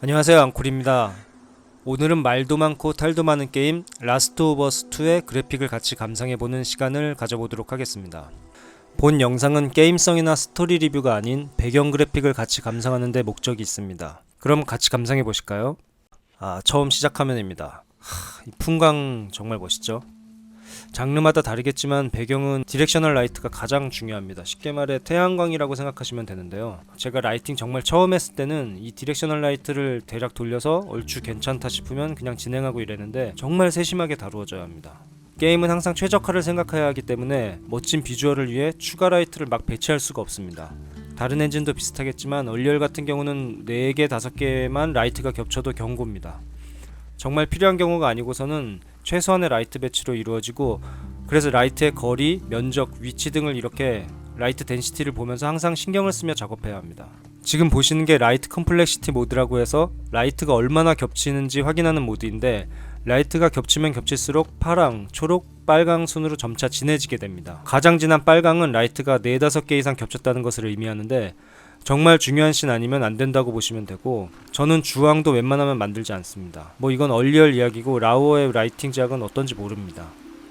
안녕하세요 앙콜입니다 오늘은 말도 많고 탈도 많은 게임 라스트 오브 어스 2의 그래픽을 같이 감상해보는 시간을 가져보도록 하겠습니다 본 영상은 게임성이나 스토리 리뷰가 아닌 배경 그래픽을 같이 감상하는 데 목적이 있습니다 그럼 같이 감상해 보실까요? 아 처음 시작 화면입니다 하, 이 풍광 정말 멋있죠? 장르마다 다르겠지만 배경은 디렉셔널 라이트가 가장 중요합니다. 쉽게 말해 태양광이라고 생각하시면 되는데요. 제가 라이팅 정말 처음 했을 때는 이 디렉셔널 라이트를 대략 돌려서 얼추 괜찮다 싶으면 그냥 진행하고 이랬는데 정말 세심하게 다루어져야 합니다. 게임은 항상 최적화를 생각해야 하기 때문에 멋진 비주얼을 위해 추가 라이트를 막 배치할 수가 없습니다. 다른 엔진도 비슷하겠지만 얼리얼 같은 경우는 4개, 5개만 라이트가 겹쳐도 경고입니다. 정말 필요한 경우가 아니고서는 최소한의 라이트 배치로 이루어지고 그래서 라이트의 거리, 면적, 위치 등을 이렇게 라이트 덴시티를 보면서 항상 신경을 쓰며 작업해야 합니다. 지금 보시는 게 라이트 컴플렉시티 모드라고 해서 라이트가 얼마나 겹치는지 확인하는 모드인데 라이트가 겹치면 겹칠수록 파랑, 초록, 빨강 순으로 점차 진해지게 됩니다. 가장 진한 빨강은 라이트가 4, 5개 이상 겹쳤다는 것을 의미하는데 정말 중요한 씬 아니면 안 된다고 보시면 되고 저는 주황도 웬만하면 만들지 않습니다. 뭐 이건 얼리얼 이야기고 라오어의 라이팅 제약은 어떤지 모릅니다.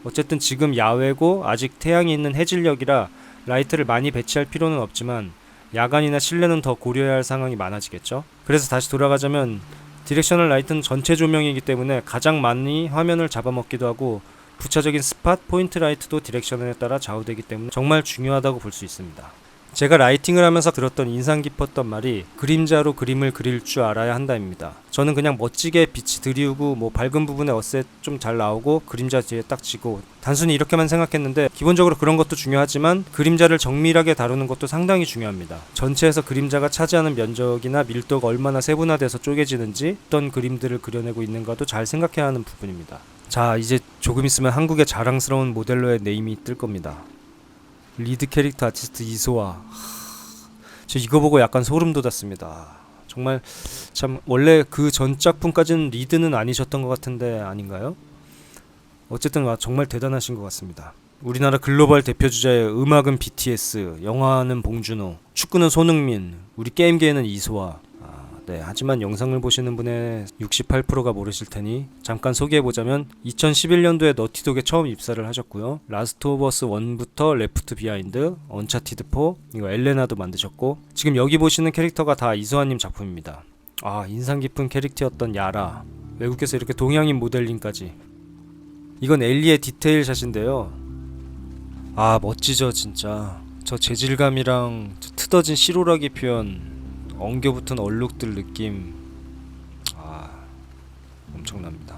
어쨌든 지금 야외고 아직 태양이 있는 해질녘이라 라이트를 많이 배치할 필요는 없지만 야간이나 실내는 더 고려해야 할 상황이 많아지겠죠. 그래서 다시 돌아가자면 디렉셔널 라이트는 전체 조명이기 때문에 가장 많이 화면을 잡아먹기도 하고 부차적인 스팟, 포인트 라이트도 디렉션에 따라 좌우되기 때문에 정말 중요하다고 볼 수 있습니다. 제가 라이팅을 하면서 들었던 인상 깊었던 말이 그림자로 그림을 그릴 줄 알아야 한다입니다. 저는 그냥 멋지게 빛이 드리우고 뭐 밝은 부분에 어셋 좀 잘 나오고 그림자 뒤에 딱 지고 단순히 이렇게만 생각했는데 기본적으로 그런 것도 중요하지만 그림자를 정밀하게 다루는 것도 상당히 중요합니다. 전체에서 그림자가 차지하는 면적이나 밀도가 얼마나 세분화돼서 쪼개지는지 어떤 그림들을 그려내고 있는가도 잘 생각해야 하는 부분입니다. 자 이제 조금 있으면 한국의 자랑스러운 모델러의 네임이 뜰 겁니다. 리드 캐릭터 아티스트 이소아. 하, 저 이거 보고 약간 소름 돋았습니다. 정말 참 원래 그 전 작품까지는 리드는 아니셨던 것 같은데 아닌가요? 어쨌든 와 정말 대단하신 것 같습니다. 우리나라 글로벌 대표 주자의 음악은 BTS, 영화는 봉준호, 축구는 손흥민, 우리 게임계에는 이소아 아, 네, 하지만 영상을 보시는 분의 68%가 모르실 테니 잠깐 소개해보자면 2011년도에 너티독에 처음 입사를 하셨고요. 라스트 오브 어스 1부터 레프트 비하인드, 언차티드 4, 이거 엘레나도 만드셨고 지금 여기 보시는 캐릭터가 다 이소아님 작품입니다. 아 인상 깊은 캐릭터였던 야라 외국에서 이렇게 동양인 모델링까지 이건 엘리의 디테일 샷인데요. 아 멋지죠 진짜 저 재질감이랑 저 트어진 시로라기 표현 엉겨붙은 얼룩들 느낌 아 엄청납니다.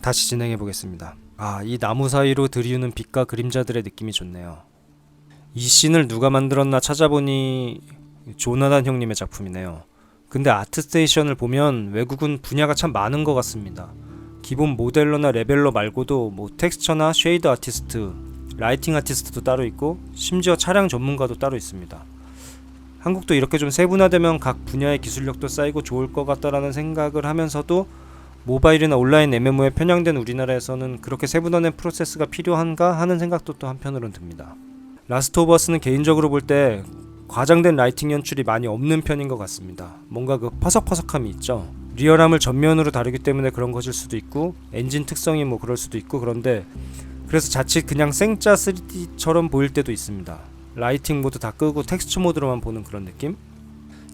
다시 진행해 보겠습니다. 아 이 나무 사이로 들이우는 빛과 그림자들의 느낌이 좋네요. 이 씬을 누가 만들었나 찾아보니 조나단 형님의 작품이네요. 근데 아트스테이션을 보면 외국은 분야가 참 많은 것 같습니다. 기본 모델러나 레벨러 말고도 뭐 텍스처나 쉐이드 아티스트, 라이팅 아티스트도 따로 있고 심지어 차량 전문가도 따로 있습니다. 한국도 이렇게 좀 세분화되면 각 분야의 기술력도 쌓이고 좋을 것 같다라는 생각을 하면서도 모바일이나 온라인 MMO에 편향된 우리나라에서는 그렇게 세분화된 프로세스가 필요한가 하는 생각도 또 한편으로는 듭니다. 라스트 오브 어스는 개인적으로 볼 때 과장된 라이팅 연출이 많이 없는 편인 것 같습니다. 뭔가 그 퍼석퍼석함이 있죠. 리얼함을 전면으로 다루기 때문에 그런 것일 수도 있고 엔진 특성이 뭐 그럴 수도 있고 그런데 그래서 자칫 그냥 생짜 3D처럼 보일 때도 있습니다. 라이팅 모드 다 끄고 텍스처 모드로만 보는 그런 느낌?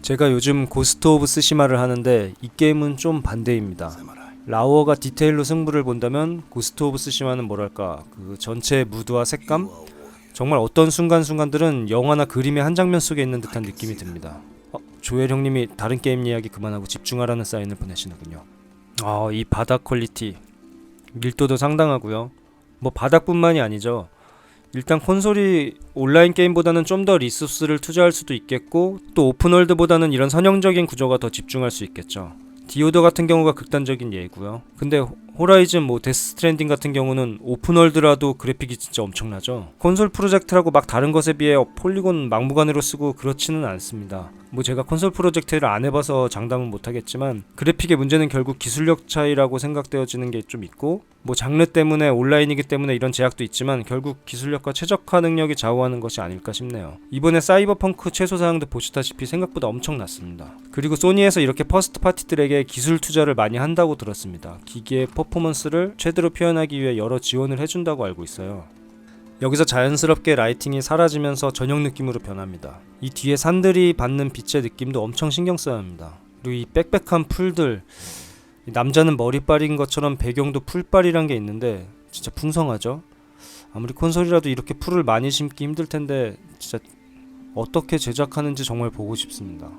제가 요즘 고스트 오브 스시마를 하는데 이 게임은 좀 반대입니다. 라오어가 디테일로 승부를 본다면 고스트 오브 스시마는 뭐랄까 그 전체의 무드와 색감 정말 어떤 순간순간들은 영화나 그림의 한 장면 속에 있는 듯한 느낌이 듭니다. 어, 조엘 형님이 다른 게임 이야기 그만하고 집중하라는 사인을 보내시는군요. 아, 이 바닥 퀄리티 밀도도 상당하고요. 뭐 바닥뿐만이 아니죠. 일단 콘솔이 온라인 게임보다는 좀 더 리소스를 투자할 수도 있겠고 또 오픈월드보다는 이런 선형적인 구조가 더 집중할 수 있겠죠. 디오더 같은 경우가 극단적인 예고요. 근데 호라이즌 뭐 데스 스트랜딩 같은 경우는 오픈월드라도 그래픽이 진짜 엄청나죠. 콘솔 프로젝트라고 막 다른 것에 비해 폴리곤 막무가내로 쓰고 그렇지는 않습니다. 뭐 제가 콘솔 프로젝트를 안 해봐서 장담은 못하겠지만 그래픽의 문제는 결국 기술력 차이라고 생각되어지는 게 좀 있고 뭐 장르 때문에 온라인이기 때문에 이런 제약도 있지만 결국 기술력과 최적화 능력이 좌우하는 것이 아닐까 싶네요. 이번에 사이버펑크 최소 사양도 보시다시피 생각보다 엄청났습니다. 그리고 소니에서 이렇게 퍼스트 파티들에게 기술 투자를 많이 한다고 들었습니다. 기기의 퍼 포먼스를 최대로 표현하기 위해 여러 지원을 해준다고 알고 있어요. 여기서 자연스럽게 라이팅이 사라지면서 저녁 느낌으로 변합니다. 이 뒤에 산들이 받는 빛의 느낌도 엄청 신경 써야 합니다. 그리고 이 빽빽한 풀들 이 남자는 머리빨인 것처럼 배경도 풀빨이란 게 있는데 진짜 풍성하죠. 아무리 콘솔이라도 이렇게 풀을 많이 심기 힘들 텐데 진짜 어떻게 제작하는지 정말 보고 싶습니다.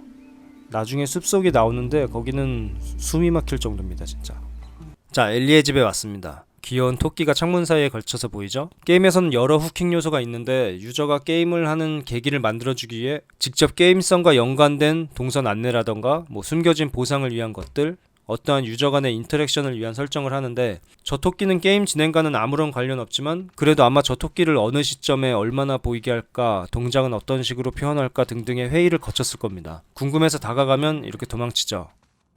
나중에 숲속이 나오는데 거기는 숨이 막힐 정도입니다, 진짜. 자, 엘리의 집에 왔습니다. 귀여운 토끼가 창문 사이에 걸쳐서 보이죠? 게임에서는 여러 후킹 요소가 있는데 유저가 게임을 하는 계기를 만들어주기 위해 직접 게임성과 연관된 동선 안내라던가 뭐 숨겨진 보상을 위한 것들 어떠한 유저 간의 인터랙션을 위한 설정을 하는데 저 토끼는 게임 진행과는 아무런 관련 없지만 그래도 아마 저 토끼를 어느 시점에 얼마나 보이게 할까 동작은 어떤 식으로 표현할까 등등의 회의를 거쳤을 겁니다. 궁금해서 다가가면 이렇게 도망치죠.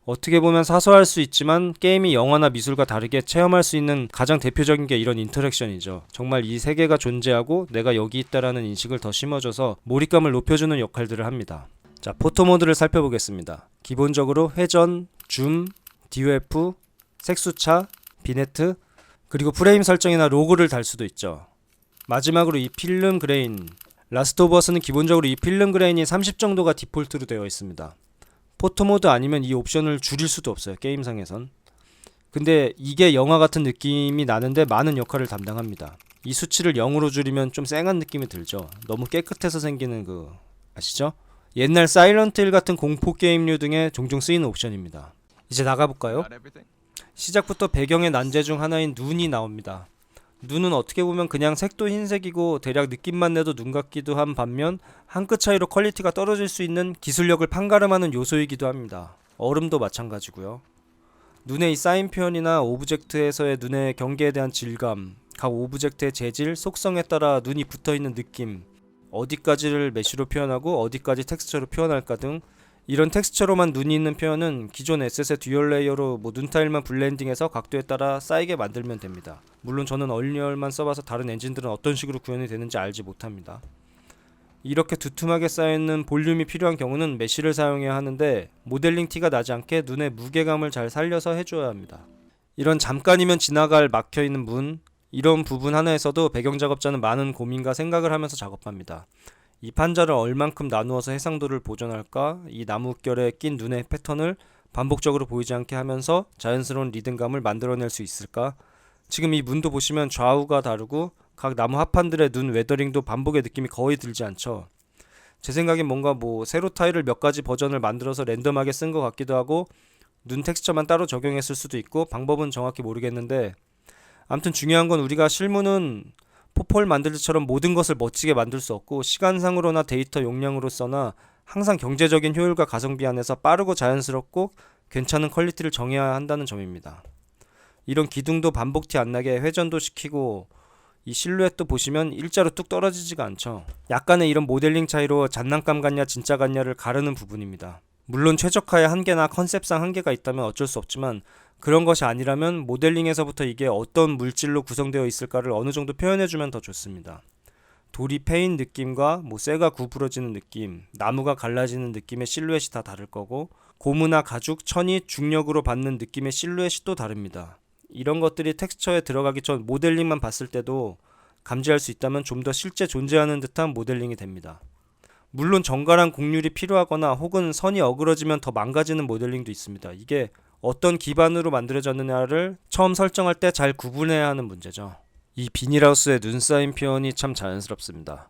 어떻게 보면 사소할 수 있지만 게임이 영화나 미술과 다르게 체험할 수 있는 가장 대표적인 게 이런 인터랙션이죠. 정말 이 세계가 존재하고 내가 여기 있다라는 인식을 더 심어줘서 몰입감을 높여주는 역할들을 합니다. 자, 포토 모드를 살펴보겠습니다. 기본적으로 회전, 줌, DOF, 색수차, 비네트, 그리고 프레임 설정이나 로고를 달 수도 있죠. 마지막으로 이 필름 그레인. 라스트 오브 어스는 기본적으로 이 필름 그레인이 30 정도가 디폴트로 되어 있습니다. 포토 모드 아니면 이 옵션을 줄일 수도 없어요. 게임상에선. 근데 이게 영화 같은 느낌이 나는데 많은 역할을 담당합니다. 이 수치를 0으로 줄이면 좀 쌩한 느낌이 들죠. 너무 깨끗해서 생기는 그 아시죠? 옛날 사일런트 힐 같은 공포 게임류 등에 종종 쓰이는 옵션입니다. 이제 나가볼까요? 시작부터 배경의 난제 중 하나인 눈이 나옵니다. 눈은 어떻게 보면 그냥 색도 흰색이고 대략 느낌만 내도 눈 같기도 한 반면 한 끗 차이로 퀄리티가 떨어질 수 있는 기술력을 판가름하는 요소이기도 합니다. 얼음도 마찬가지고요. 눈의 이 사인 표현이나 오브젝트에서의 눈의 경계에 대한 질감, 각 오브젝트의 재질, 속성에 따라 눈이 붙어 있는 느낌, 어디까지를 메쉬로 표현하고 어디까지 텍스처로 표현할까 등 이런 텍스처로만 눈이 있는 표현은 기존 에셋의 듀얼 레이어로 뭐 눈 타일만 블렌딩해서 각도에 따라 쌓이게 만들면 됩니다. 물론 저는 얼리얼만 써봐서 다른 엔진들은 어떤 식으로 구현이 되는지 알지 못합니다. 이렇게 두툼하게 쌓여있는 볼륨이 필요한 경우는 메쉬를 사용해야 하는데 모델링 티가 나지 않게 눈의 무게감을 잘 살려서 해줘야 합니다. 이런 잠깐이면 지나갈 막혀있는 문 이런 부분 하나에서도 배경 작업자는 많은 고민과 생각을 하면서 작업합니다. 이 판자를 얼만큼 나누어서 해상도를 보존할까? 이 나무결에 낀 눈의 패턴을 반복적으로 보이지 않게 하면서 자연스러운 리듬감을 만들어낼 수 있을까? 지금 이 문도 보시면 좌우가 다르고 각 나무 합판들의 눈 웨더링도 반복의 느낌이 거의 들지 않죠. 제 생각엔 뭔가 뭐 세로 타일을 몇 가지 버전을 만들어서 랜덤하게 쓴 것 같기도 하고 눈 텍스처만 따로 적용했을 수도 있고 방법은 정확히 모르겠는데 아무튼 중요한 건 우리가 실무는 포폴 만들기처럼 모든 것을 멋지게 만들 수 없고 시간상으로나 데이터 용량으로서나 항상 경제적인 효율과 가성비 안에서 빠르고 자연스럽고 괜찮은 퀄리티를 정해야 한다는 점입니다. 이런 기둥도 반복티 안 나게 회전도 시키고 이 실루엣도 보시면 일자로 뚝 떨어지지가 않죠. 약간의 이런 모델링 차이로 장난감 같냐 진짜 같냐를 가르는 부분입니다. 물론 최적화의 한계나 컨셉상 한계가 있다면 어쩔 수 없지만 그런 것이 아니라면 모델링에서부터 이게 어떤 물질로 구성되어 있을까를 어느 정도 표현해주면 더 좋습니다. 돌이 패인 느낌과 뭐 쇠가 구부러지는 느낌, 나무가 갈라지는 느낌의 실루엣이 다 다를 거고 고무나 가죽, 천이 중력으로 받는 느낌의 실루엣이 또 다릅니다. 이런 것들이 텍스처에 들어가기 전 모델링만 봤을 때도 감지할 수 있다면 좀 더 실제 존재하는 듯한 모델링이 됩니다. 물론 정갈한 곡률이 필요하거나 혹은 선이 어그러지면 더 망가지는 모델링도 있습니다. 이게 어떤 기반으로 만들어졌느냐를 처음 설정할 때 잘 구분해야 하는 문제죠. 이 비닐하우스의 눈 쌓인 표현이 참 자연스럽습니다.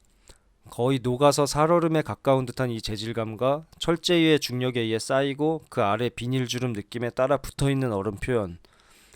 거의 녹아서 살얼음에 가까운 듯한 이 재질감과 철제 위의 중력에 의해 쌓이고 그 아래 비닐 주름 느낌에 따라 붙어 있는 얼음 표현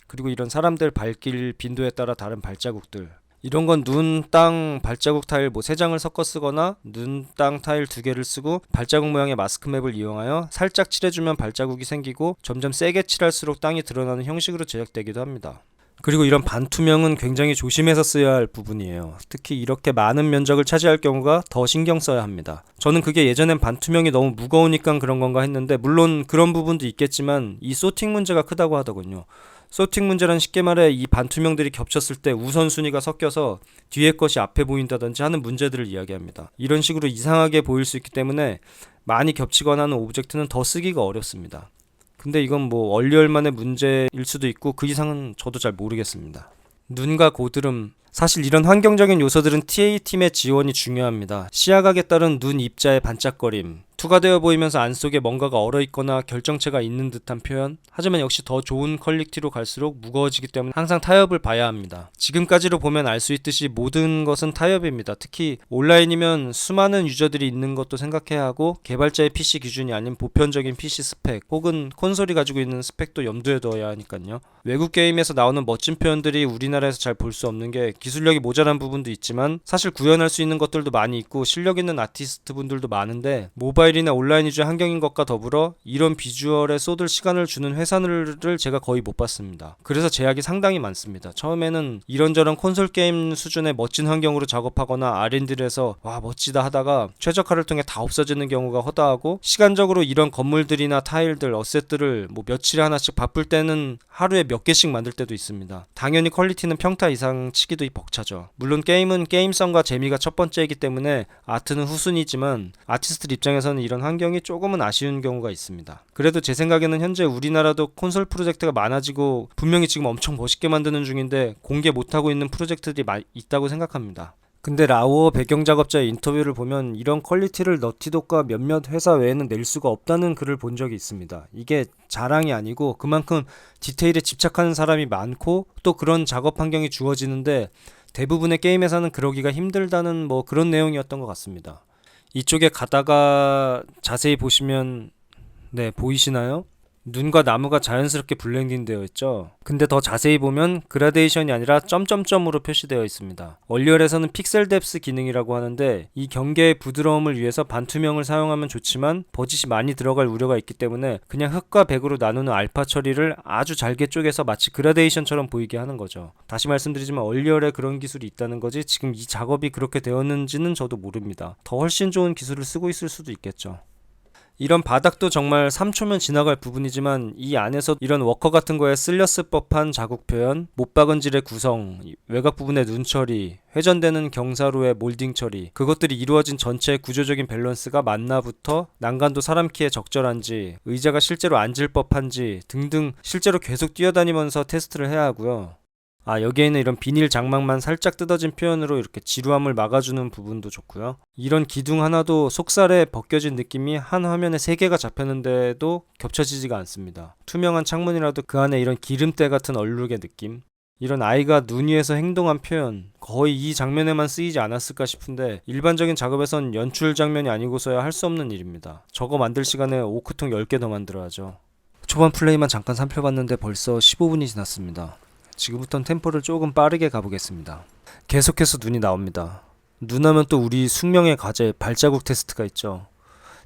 그리고 이런 사람들 발길 빈도에 따라 다른 발자국들 이런 건 눈, 땅, 발자국 타일 뭐 세 장을 섞어 쓰거나 눈, 땅 타일 두 개를 쓰고 발자국 모양의 마스크 맵을 이용하여 살짝 칠해주면 발자국이 생기고 점점 세게 칠할수록 땅이 드러나는 형식으로 제작되기도 합니다. 그리고 이런 반투명은 굉장히 조심해서 써야 할 부분이에요. 특히 이렇게 많은 면적을 차지할 경우가 더 신경 써야 합니다. 저는 그게 예전엔 반투명이 너무 무거우니까 그런 건가 했는데 물론 그런 부분도 있겠지만 이 소팅 문제가 크다고 하더군요. 소팅 문제란 쉽게 말해 이 반투명들이 겹쳤을 때 우선순위가 섞여서 뒤에 것이 앞에 보인다든지 하는 문제들을 이야기합니다. 이런 식으로 이상하게 보일 수 있기 때문에 많이 겹치거나 하는 오브젝트는 더 쓰기가 어렵습니다. 근데 이건 뭐 얼리얼만의 문제일 수도 있고 그 이상은 저도 잘 모르겠습니다. 눈과 고드름 사실 이런 환경적인 요소들은 TA 팀의 지원이 중요합니다. 시야각에 따른 눈 입자의 반짝거림, 투과되어 보이면서 안 속에 뭔가가 얼어 있거나 결정체가 있는 듯한 표현. 하지만 역시 더 좋은 퀄리티로 갈수록 무거워지기 때문에 항상 타협을 봐야 합니다. 지금까지로 보면 알 수 있듯이 모든 것은 타협입니다. 특히 온라인이면 수많은 유저들이 있는 것도 생각해야 하고 개발자의 PC 기준이 아닌 보편적인 PC 스펙 혹은 콘솔이 가지고 있는 스펙도 염두에 둬야 하니까요. 외국 게임에서 나오는 멋진 표현들이 우리나라에서 잘 볼 수 없는 게 기술력이 모자란 부분도 있지만 사실 구현할 수 있는 것들도 많이 있고 실력 있는 아티스트 분들도 많은데 모바일 이나 온라인 위주의 환경인 것과 더불어 이런 비주얼에 쏟을 시간을 주는 회사를 제가 거의 못 봤습니다. 그래서 제약이 상당히 많습니다. 처음에는 이런저런 콘솔 게임 수준의 멋진 환경으로 작업하거나 R&D를 해서 와 멋지다 하다가 최적화를 통해 다 없어지는 경우가 허다하고 시간적으로 이런 건물들이나 타일들, 어셋들을 뭐 며칠에 하나씩 바쁠 때는 하루에 몇 개씩 만들 때도 있습니다. 당연히 퀄리티는 평타 이상 치기도 벅차죠. 물론 게임은 게임성과 재미가 첫 번째이기 때문에 아트는 후순위지만 아티스트 입장에서는 이런 환경이 조금은 아쉬운 경우가 있습니다. 그래도 제 생각에는 현재 우리나라도 콘솔 프로젝트가 많아지고 분명히 지금 엄청 멋있게 만드는 중인데 공개 못하고 있는 프로젝트들이 마- 있다고 생각합니다. 근데 라오어 배경 작업자의 인터뷰를 보면 이런 퀄리티를 너티독과 몇몇 회사 외에는 낼 수가 없다는 글을 본 적이 있습니다. 이게 자랑이 아니고 그만큼 디테일에 집착하는 사람이 많고 또 그런 작업 환경이 주어지는데 대부분의 게임 회사는 그러기가 힘들다는 뭐 그런 내용이었던 것 같습니다. 이쪽에 가다가 자세히 보시면 네 보이시나요? 눈과 나무가 자연스럽게 블렌딩 되어 있죠. 근데 더 자세히 보면 그라데이션이 아니라 점점점으로 표시되어 있습니다. 얼리얼에서는 픽셀 뎁스 기능이라고 하는데 이 경계의 부드러움을 위해서 반투명을 사용하면 좋지만 버짓이 많이 들어갈 우려가 있기 때문에 그냥 흑과 백으로 나누는 알파 처리를 아주 잘게 쪼개서 마치 그라데이션처럼 보이게 하는 거죠. 다시 말씀드리지만 얼리얼에 그런 기술이 있다는 거지 지금 이 작업이 그렇게 되었는지는 저도 모릅니다. 더 훨씬 좋은 기술을 쓰고 있을 수도 있겠죠. 이런 바닥도 정말 3초면 지나갈 부분이지만 이 안에서 이런 워커 같은 거에 쓸렸을 법한 자국 표현, 못 박은 질의 구성, 외곽 부분의 눈 처리, 회전되는 경사로의 몰딩 처리, 그것들이 이루어진 전체의 구조적인 밸런스가 맞나부터 난간도 사람 키에 적절한지, 의자가 실제로 앉을 법한지 등등 실제로 계속 뛰어다니면서 테스트를 해야 하고요. 아, 여기에는 이런 비닐 장막만 살짝 뜯어진 표현으로 이렇게 지루함을 막아주는 부분도 좋고요. 이런 기둥 하나도 속살에 벗겨진 느낌이 한 화면에 세 개가 잡혔는데도 겹쳐지지가 않습니다. 투명한 창문이라도 그 안에 이런 기름때 같은 얼룩의 느낌. 이런 아이가 눈 위에서 행동한 표현 거의 이 장면에만 쓰이지 않았을까 싶은데 일반적인 작업에선 연출 장면이 아니고서야 할 수 없는 일입니다. 저거 만들 시간에 오크통 10개 더 만들어 야죠. 초반 플레이만 잠깐 살펴봤는데 벌써 15분이 지났습니다. 지금부터는 템포를 조금 빠르게 가보겠습니다. 계속해서 눈이 나옵니다. 눈 하면 또 우리 숙명의 과제 발자국 테스트가 있죠.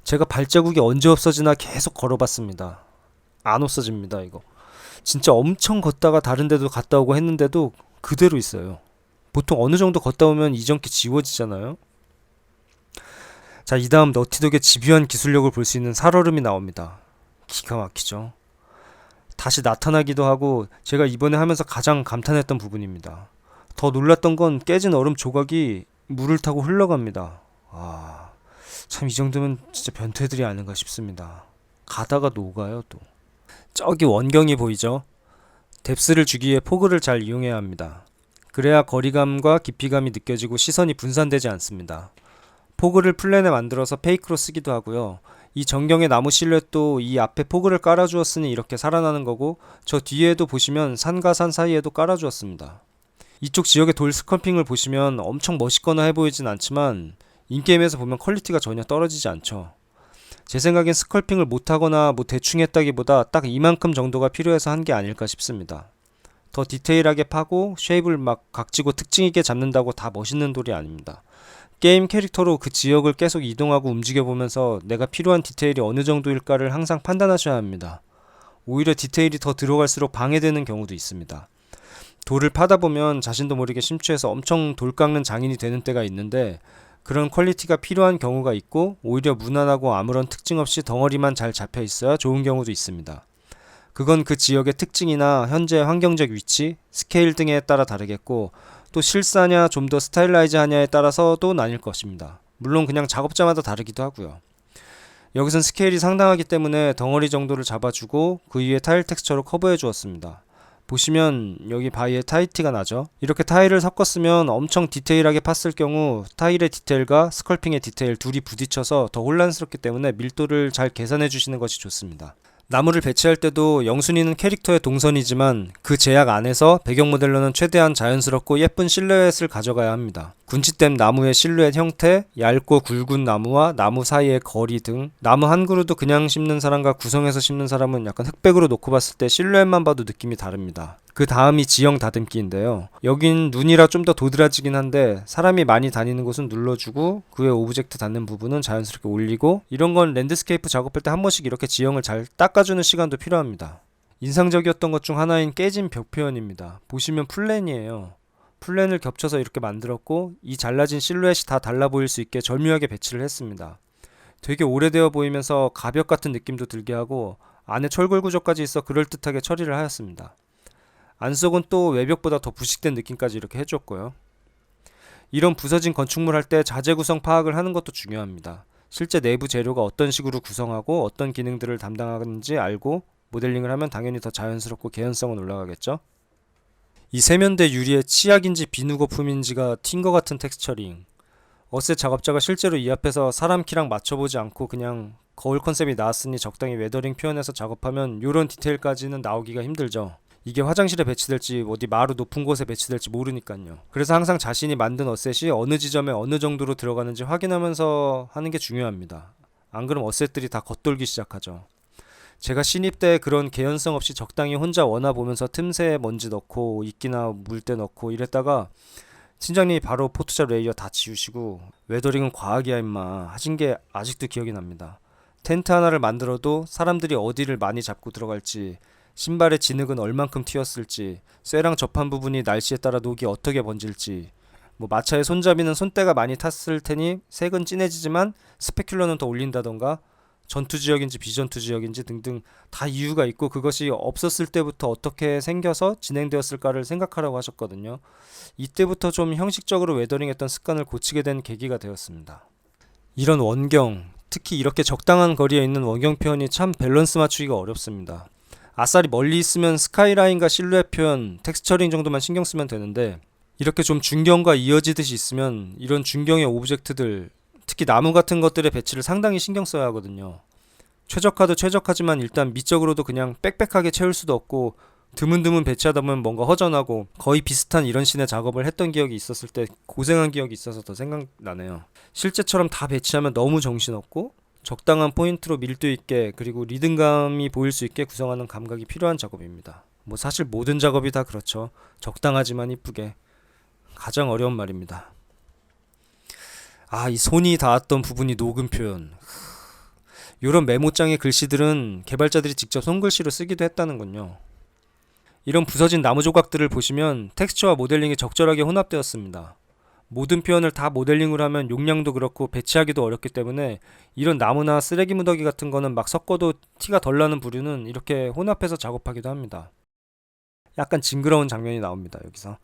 제가 발자국이 언제 없어지나 계속 걸어봤습니다. 안 없어집니다, 이거. 진짜 엄청 걷다가 다른 데도 갔다 오고 했는데도 그대로 있어요. 보통 어느 정도 걷다 오면 이전기 지워지잖아요. 자, 이 다음 너티독의 집요한 기술력을 볼 수 있는 살얼음이 나옵니다. 기가 막히죠. 다시 나타나기도 하고 제가 이번에 하면서 가장 감탄했던 부분입니다. 더 놀랐던 건 깨진 얼음 조각이 물을 타고 흘러갑니다. 아, 참 이 정도면 진짜 변태들이 아닌가 싶습니다. 가다가 녹아요 또. 저기 원경이 보이죠? 뎁스를 주기 위해 포그를 잘 이용해야 합니다. 그래야 거리감과 깊이감이 느껴지고 시선이 분산되지 않습니다. 포그를 플랜에 만들어서 페이크로 쓰기도 하고요. 이 전경의 나무 실루엣도 이 앞에 포그를 깔아주었으니 이렇게 살아나는 거고 저 뒤에도 보시면 산과 산 사이에도 깔아주었습니다. 이쪽 지역의 돌 스컬핑을 보시면 엄청 멋있거나 해 보이진 않지만 인게임에서 보면 퀄리티가 전혀 떨어지지 않죠. 제 생각엔 스컬핑을 못하거나 뭐 대충 했다기보다 딱 이만큼 정도가 필요해서 한 게 아닐까 싶습니다. 더 디테일하게 파고 쉐입을 막 각지고 특징 있게 잡는다고 다 멋있는 돌이 아닙니다. 게임 캐릭터로 그 지역을 계속 이동하고 움직여 보면서 내가 필요한 디테일이 어느 정도일까를 항상 판단하셔야 합니다. 오히려 디테일이 더 들어갈수록 방해되는 경우도 있습니다. 돌을 파다 보면 자신도 모르게 심취해서 엄청 돌 깎는 장인이 되는 때가 있는데 그런 퀄리티가 필요한 경우가 있고 오히려 무난하고 아무런 특징 없이 덩어리만 잘 잡혀 있어야 좋은 경우도 있습니다. 그건 그 지역의 특징이나 현재 환경적 위치, 스케일 등에 따라 다르겠고 또 실사냐 좀 더 스타일라이즈하냐에 따라서도 나뉠 것입니다. 물론 그냥 작업자마다 다르기도 하고요. 여기선 스케일이 상당하기 때문에 덩어리 정도를 잡아주고 그 위에 타일 텍스처로 커버해 주었습니다. 보시면 여기 바위에 타이티가 나죠. 이렇게 타일을 섞었으면 엄청 디테일하게 팠을 경우 타일의 디테일과 스컬핑의 디테일 둘이 부딪혀서 더 혼란스럽기 때문에 밀도를 잘 계산해 주시는 것이 좋습니다. 나무를 배치할 때도 영순이는 캐릭터의 동선이지만 그 제약 안에서 배경 모델로는 최대한 자연스럽고 예쁜 실루엣을 가져가야 합니다. 군치댐 나무의 실루엣 형태, 얇고 굵은 나무와 나무 사이의 거리 등 나무 한 그루도 그냥 심는 사람과 구성해서 심는 사람은 약간 흑백으로 놓고 봤을 때 실루엣만 봐도 느낌이 다릅니다. 그 다음이 지형 다듬기인데요. 여긴 눈이라 좀 더 도드라지긴 한데 사람이 많이 다니는 곳은 눌러주고 그의 오브젝트 닿는 부분은 자연스럽게 올리고 이런 건 랜드스케이프 작업할 때 한 번씩 이렇게 지형을 잘 닦아주는 시간도 필요합니다. 인상적이었던 것 중 하나인 깨진 벽 표현입니다. 보시면 플랜이에요. 플랜을 겹쳐서 이렇게 만들었고 이 잘라진 실루엣이 다 달라 보일 수 있게 절묘하게 배치를 했습니다. 되게 오래되어 보이면서 가벽 같은 느낌도 들게 하고 안에 철골 구조까지 있어 그럴듯하게 처리를 하였습니다. 안속은 또 외벽보다 더 부식된 느낌까지 이렇게 해줬고요. 이런 부서진 건축물 할 때 자재 구성 파악을 하는 것도 중요합니다. 실제 내부 재료가 어떤 식으로 구성하고 어떤 기능들을 담당하는지 알고 모델링을 하면 당연히 더 자연스럽고 개연성은 올라가겠죠. 이 세면대 유리에 치약인지 비누 거품인지가 튄 것 같은 텍스처링. 어셋 작업자가 실제로 이 앞에서 사람 키랑 맞춰보지 않고 그냥 거울 컨셉이 나왔으니 적당히 웨더링 표현해서 작업하면 이런 디테일까지는 나오기가 힘들죠. 이게 화장실에 배치될지 어디 마루 높은 곳에 배치될지 모르니까요. 그래서 항상 자신이 만든 어셋이 어느 지점에 어느 정도로 들어가는지 확인하면서 하는 게 중요합니다. 안 그럼 어셋들이 다 겉돌기 시작하죠. 제가 신입 때 그런 개연성 없이 적당히 혼자 원화 보면서 틈새에 먼지 넣고 이끼나 물때 넣고 이랬다가 팀장님이 바로 포토샵 레이어 다 지우시고 웨더링은 과학이야 임마 하신 게 아직도 기억이 납니다. 텐트 하나를 만들어도 사람들이 어디를 많이 잡고 들어갈지 신발의 진흙은 얼만큼 튀었을지 쇠랑 접한 부분이 날씨에 따라 녹이 어떻게 번질지 뭐 마차의 손잡이는 손때가 많이 탔을 테니 색은 진해지지만 스페큘러는 더 올린다던가 전투 지역인지 비전투 지역인지 등등 다 이유가 있고 그것이 없었을 때부터 어떻게 생겨서 진행되었을까를 생각하라고 하셨거든요. 이때부터 좀 형식적으로 웨더링했던 습관을 고치게 된 계기가 되었습니다. 이런 원경, 특히 이렇게 적당한 거리에 있는 원경 표현이 참 밸런스 맞추기가 어렵습니다. 아싸리 멀리 있으면 스카이라인과 실루엣 표현, 텍스처링 정도만 신경 쓰면 되는데 이렇게 좀 중경과 이어지듯이 있으면 이런 중경의 오브젝트들 특히 나무 같은 것들의 배치를 상당히 신경 써야 하거든요. 최적화도 최적화지만 일단 미적으로도 그냥 빽빽하게 채울 수도 없고 드문드문 배치하다 보면 뭔가 허전하고 거의 비슷한 이런 신의 작업을 했던 기억이 있었을 때 고생한 기억이 있어서 더 생각나네요. 실제처럼 다 배치하면 너무 정신없고 적당한 포인트로 밀도 있게 그리고 리듬감이 보일 수 있게 구성하는 감각이 필요한 작업입니다. 뭐 사실 모든 작업이 다 그렇죠. 적당하지만 이쁘게 가장 어려운 말입니다. 아, 이 손이 닿았던 부분이 녹음 표현. 이런 메모장의 글씨들은 개발자들이 직접 손글씨로 쓰기도 했다는군요. 이런 부서진 나무 조각들을 보시면 텍스처와 모델링이 적절하게 혼합되었습니다. 모든 표현을 다 모델링으로 하면 용량도 그렇고 배치하기도 어렵기 때문에 이런 나무나 쓰레기 무더기 같은 거는 막 섞어도 티가 덜 나는 부류는 이렇게 혼합해서 작업하기도 합니다. 약간 징그러운 장면이 나옵니다. 여기서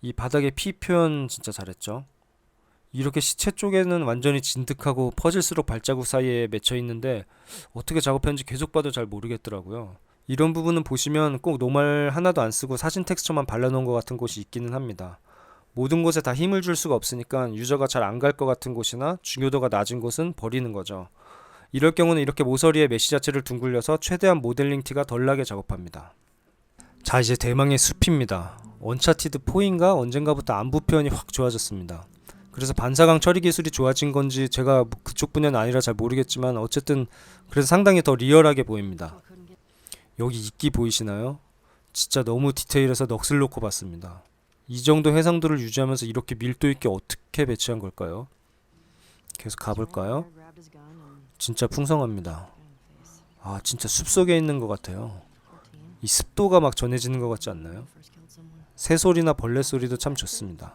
이 바닥에 피 표현 진짜 잘했죠. 이렇게 시체 쪽에는 완전히 진득하고 퍼질수록 발자국 사이에 맺혀 있는데 어떻게 작업했는지 계속 봐도 잘 모르겠더라고요. 이런 부분은 보시면 꼭 노말 하나도 안 쓰고 사진 텍스처만 발라놓은 것 같은 곳이 있기는 합니다. 모든 곳에 다 힘을 줄 수가 없으니까 유저가 잘 안 갈 것 같은 곳이나 중요도가 낮은 곳은 버리는 거죠. 이럴 경우는 이렇게 모서리에 메시 자체를 둥글려서 최대한 모델링 티가 덜 나게 작업합니다. 자 이제 대망의 숲입니다. 언차티드 4인가 언젠가부터 안부 표현이 확 좋아졌습니다. 그래서 반사광 처리 기술이 좋아진 건지 제가 그쪽 분야는 아니라 잘 모르겠지만 어쨌든 그래서 상당히 더 리얼하게 보입니다. 여기 이끼 보이시나요? 진짜 너무 디테일해서 넋을 놓고 봤습니다. 이 정도 해상도를 유지하면서 이렇게 밀도 있게 어떻게 배치한 걸까요? 계속 가볼까요? 진짜 풍성합니다. 아, 진짜 숲속에 있는 것 같아요. 이 습도가 막 전해지는 것 같지 않나요? 새소리나 벌레 소리도 참 좋습니다.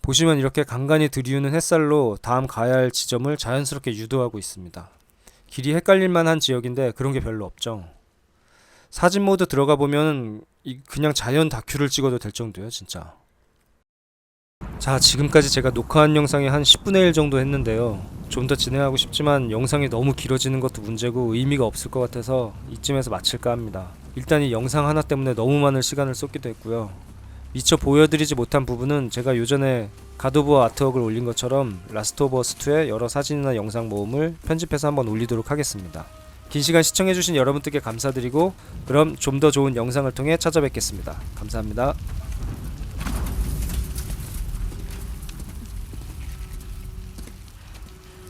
보시면 이렇게 간간히 들이우는 햇살로 다음 가야 할 지점을 자연스럽게 유도하고 있습니다. 길이 헷갈릴 만한 지역인데 그런 게 별로 없죠. 사진 모드 들어가 보면 이 그냥 자연 다큐를 찍어도 될 정도예요, 진짜. 자, 지금까지 제가 녹화한 영상이 한 10분의 1 정도 했는데요. 좀 더 진행하고 싶지만 영상이 너무 길어지는 것도 문제고 의미가 없을 것 같아서 이쯤에서 마칠까 합니다. 일단 이 영상 하나 때문에 너무 많은 시간을 쏟기도 했고요. 미처 보여드리지 못한 부분은 제가 요전에 가도브어 아트웍을 올린 것처럼 라스트 오브 어스 2의 여러 사진이나 영상 모음을 편집해서 한번 올리도록 하겠습니다. 긴 시간 시청해주신 여러분들께 감사드리고 그럼 좀 더 좋은 영상을 통해 찾아뵙겠습니다. 감사합니다.